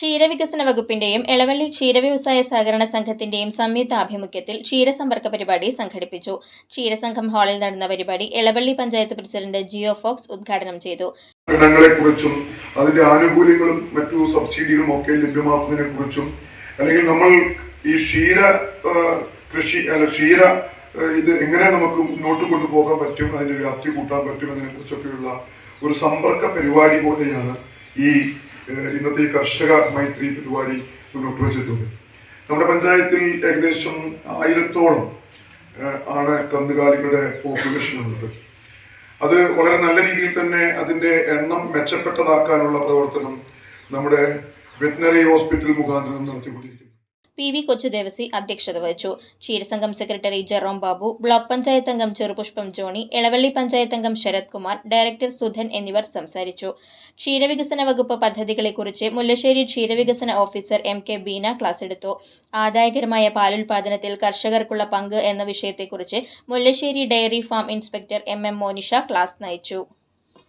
ക്ഷീരവികസന വകുപ്പിന്റെയും എളവള്ളി ക്ഷീരവ്യവസായ സഹകരണ സംഘത്തിന്റെയും സംയുക്ത ആഭിമുഖ്യത്തിൽ ക്ഷീരസമ്പർക്ക പരിപാടി സംഘടിപ്പിച്ചു. ക്ഷീരസംഘം ഹാളിൽ നടന്ന പരിപാടി എളവള്ളി പഞ്ചായത്ത് പ്രസിഡന്റ് ജിയോ ഫോക്സ് ഉദ്ഘാടനം ചെയ്തു. കുറിച്ചും അതിന്റെ ആനുകൂല്യങ്ങളും മറ്റു സബ്സിഡികളും ഒക്കെ ലഭ്യമാക്കുന്നതിനെ കുറിച്ചും അല്ലെങ്കിൽ നമ്മൾ ഈ ക്ഷീര കൃഷി അല്ല ക്ഷീര ഇത് എങ്ങനെ നമുക്ക് മുന്നോട്ട് കൊണ്ടുപോകാൻ പറ്റും അതിന്റെ വ്യാപ്തി കൂട്ടാൻ പറ്റും എന്നതിനെ കുറിച്ചൊക്കെയുള്ള ഒരു സമ്പർക്ക പരിപാടി പോലെയാണ് ഈ ഇന്നത്തെ ഈ കർഷക മൈത്രി പരിപാടി മുന്നോട്ട് വെച്ചിട്ടുണ്ട് നമ്മുടെ പഞ്ചായത്തിൽ ഏകദേശം ആയിരത്തോളം ആണ് കന്നുകാലികളുടെ പോപ്പുലേഷൻ ഉള്ളത്. അത് വളരെ നല്ല രീതിയിൽ തന്നെ അതിന്റെ എണ്ണം മെച്ചപ്പെട്ടതാക്കാനുള്ള പ്രവർത്തനം നമ്മുടെ വെറ്റിനറി ഹോസ്പിറ്റൽ മുഖാന്തരം നടത്തിക്കൊണ്ടിരിക്കുന്നു. പി വി കൊച്ചുദേവസി അധ്യക്ഷത വഹിച്ചു. ക്ഷീരസംഘം secretary Jerome Babu block panchayat അംഗം ചെറുപുഷ്പം ജോണി ഇളവള്ളി പഞ്ചായത്ത് അംഗം ശരത് കുമാർ ഡയറക്ടർ സുധൻ എന്നിവർ സംസാരിച്ചു. ക്ഷീരവികസന വകുപ്പ് പദ്ധതികളെക്കുറിച്ച് മുല്ലശ്ശേരി ക്ഷീരവികസന officer M K Beena class എടുത്തു. ആദായകരമായ പാലുൽപാദനത്തിൽ കർഷകർക്കുള്ള പങ്ക് എന്ന വിഷയത്തെക്കുറിച്ച് Mullassery dairy farm inspector M M Monisha class നയിച്ചു.